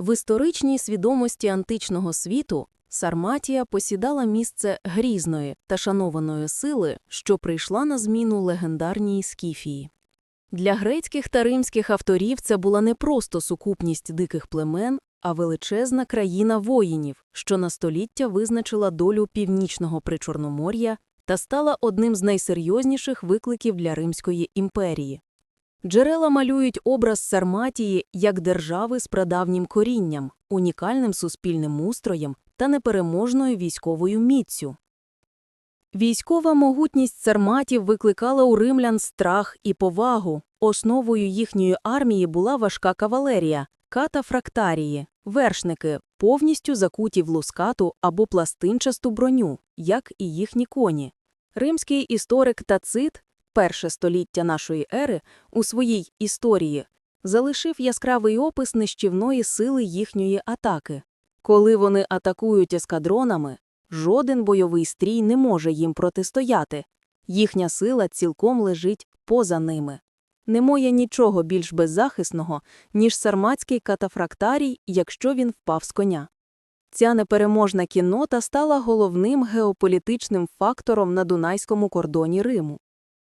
В історичній свідомості античного світу Сарматія посідала місце грізної та шанованої сили, що прийшла на зміну легендарній Скіфії. Для грецьких та римських авторів це була не просто сукупність диких племен, а величезна країна воїнів, що на століття визначила долю північного причорномор'я та стала одним з найсерйозніших викликів для Римської імперії. Джерела малюють образ Сарматії як держави з прадавнім корінням, унікальним суспільним устроєм та непереможною військовою міцю. Військова могутність сарматів викликала у римлян страх і повагу. Основою їхньої армії була важка кавалерія, катафрактарії, вершники, повністю закуті в лускату або пластинчасту броню, як і їхні коні. Римський історик Тацит, перше століття нашої ери, у своїй історії залишив яскравий опис нищівної сили їхньої атаки. Коли вони атакують ескадронами, жоден бойовий стрій не може їм протистояти. Їхня сила цілком лежить поза ними. Немає нічого більш беззахисного, ніж сарматський катафрактарій, якщо він впав з коня. Ця непереможна кіннота стала головним геополітичним фактором на Дунайському кордоні Риму.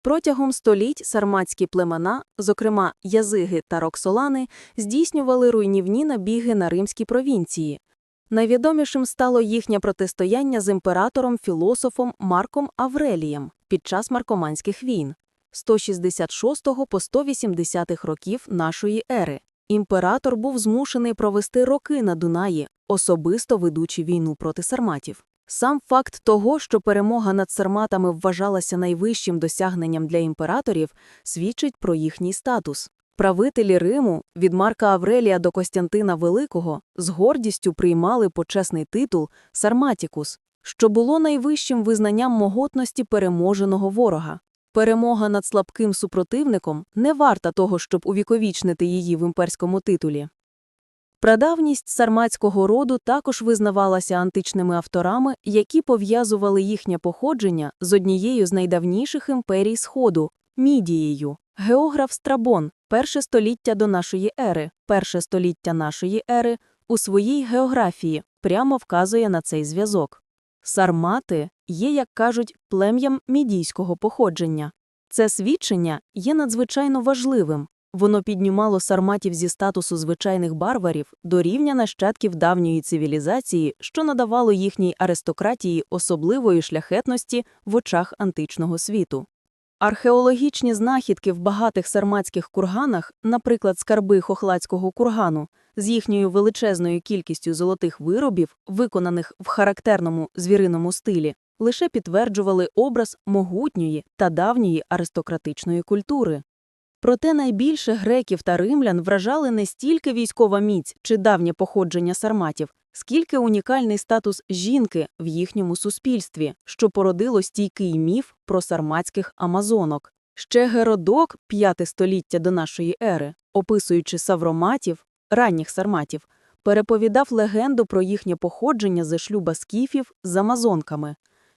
Протягом століть сарматські племена, зокрема язиги та роксолани, здійснювали руйнівні набіги на римські провінції. Найвідомішим стало їхнє протистояння з імператором-філософом Марком Аврелієм під час маркоманських війн 166 по 180 років нашої ери. Імператор був змушений провести роки на Дунаї, особисто ведучи війну проти сарматів. Сам факт того, що перемога над сарматами вважалася найвищим досягненням для імператорів, свідчить про їхній статус. Правителі Риму від Марка Аврелія до Костянтина Великого з гордістю приймали почесний титул Сарматікус, що було найвищим визнанням могутності переможеного ворога. Перемога над слабким супротивником не варта того, щоб увіковічнити її в імперському титулі. Прадавність сарматського роду також визнавалася античними авторами, які пов'язували їхнє походження з однією з найдавніших імперій Сходу Мідією. Географ Страбон, перше століття до нашої ери, перше століття нашої ери, у своїй географії прямо вказує на цей зв'язок. Сармати є, як кажуть, плем'ям мідійського походження. Це свідчення є надзвичайно важливим. Воно піднімало сарматів зі статусу звичайних барварів до рівня нащадків давньої цивілізації, що надавало їхній аристократії особливої шляхетності в очах античного світу. Археологічні знахідки в багатих сарматських курганах, наприклад, скарби хохладського кургану, з їхньою величезною кількістю золотих виробів, виконаних в характерному звіриному стилі, лише підтверджували образ могутньої та давньої аристократичної культури. Проте найбільше греків та римлян вражали не стільки військова міць чи давнє походження сарматів, скільки унікальний статус жінки в їхньому суспільстві, що породило стійкий міф про сарматських амазонок. Ще Геродок, п'яте століття до нашої ери, описуючи савроматів, ранніх сарматів, переповідав легенду про їхнє походження зі шлюба скіфів з амазонками.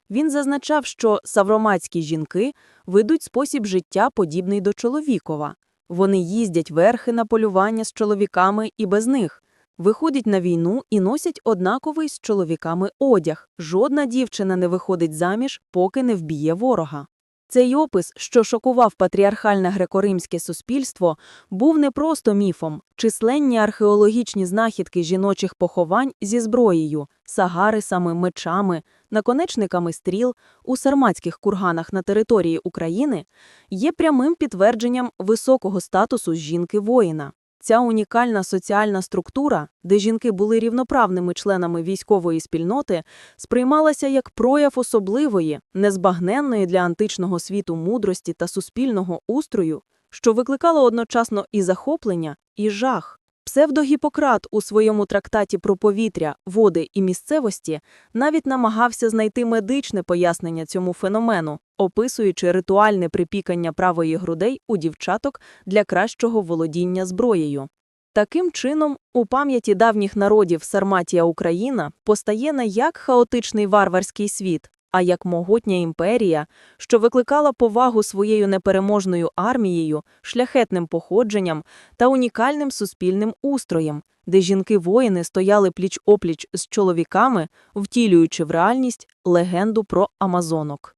Він зазначав, що савроматські жінки ведуть спосіб життя подібний до чоловікова. Вони їздять верхи на полювання з чоловіками і без них, виходять на війну і носять однаковий з чоловіками одяг. Жодна дівчина не виходить заміж, поки не вб'є ворога. Цей опис, що шокував патріархальне греко-римське суспільство, був не просто міфом. Численні археологічні знахідки жіночих поховань зі зброєю, сагарисами, мечами, наконечниками стріл у сарматських курганах на території України є прямим підтвердженням високого статусу жінки-воїна. Ця унікальна соціальна структура, де жінки були рівноправними членами військової спільноти, сприймалася як прояв особливої, незбагненної для античного світу мудрості та суспільного устрою, що викликало одночасно і захоплення, і жах. Псевдогіпократ у своєму трактаті про повітря, води і місцевості навіть намагався знайти медичне пояснення цьому феномену, описуючи ритуальне припікання правої грудей у дівчаток для кращого володіння зброєю. Таким чином, у пам'яті давніх народів Сарматія Україна постає не як хаотичний варварський світ, а як могутня імперія, що викликала повагу своєю непереможною армією, шляхетним походженням та унікальним суспільним устроєм, де жінки-воїни стояли пліч-опліч з чоловіками, втілюючи в реальність легенду про амазонок.